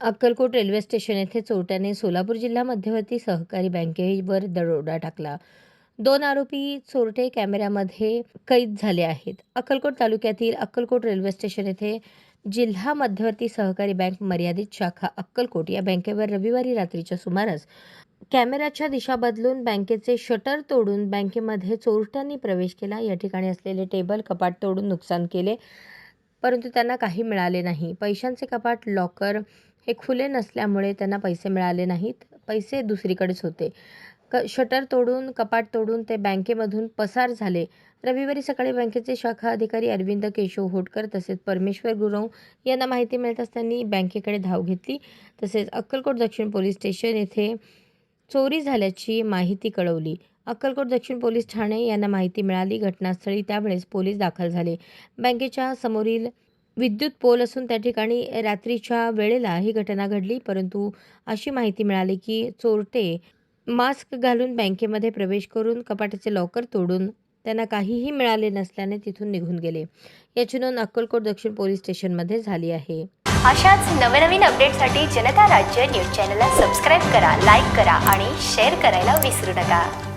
Akkalkot railway station येथे चोरट्याने सोलापूर जिल्हा मध्यवर्ती सहकारी बँकेवर दरोडा टाकला. दोन आरोपी चोरटे कॅमेऱ्यामध्ये कैद झाले आहेत. अक्कलकोट तालुक्यातील अक्कलकोट रेल्वे स्टेशन येथे जिल्हा मध्यवर्ती सहकारी बँक मर्यादित शाखा अक्कलकोट या बँकेवर रविवारी रात्रीच्या सुमारास कॅमेऱ्याच्या दिशा बदलून बँकेचे शटर तोडून बँकेमध्ये चोरट्यांनी प्रवेश केला. या ठिकाणी असलेले टेबल कपाट तोडून नुकसान केले परंतु त्यांना काही मिळाले नाही. पैशांचे कपाट लॉकर हे खुले नसल्यामुळे त्यांना पैसे मिळाले नाहीत. पैसे दुसरीकडेच होते. क शटर तोडून कपाट तोडून ते बँकेमधून पसार झाले. रविवारी सकाळी बँकेचे शाखा अधिकारी अरविंद केशव होटकर तसेच परमेश्वर गुरव यांना माहिती मिळताच त्यांनी बँकेकडे धाव घेतली. तसेच अक्कलकोट दक्षिण पोलीस स्टेशन येथे चोरी झाल्याची माहिती कळवली. अक्कलकोट दक्षिण पोलीस ठाणे यांना माहिती मिळाली. घटनास्थळी त्यावेळेस पोलीस दाखल झाले. बँकेच्या समोरील विद्युत पोल असून त्या ठिकाणी रात्रीच्या वेळेला ही घटना घडली. परंतु अशी माहिती मिळाली की चोरटे मास्क घालून बँकेमध्ये प्रवेश करून कपाटाचे लॉकर तोडून त्यांना काहीही मिळाले नसल्याने तिथून निघून गेले. याची नोंद अक्कलकोट दक्षिण पोलीस स्टेशनमध्ये झाली आहे. अशाच नवनवीन अपडेटसाठी जनता राज्य न्यूज चॅनलला सबस्क्राईब करा लाईक करा आणि शेअर करायला विसरू नका.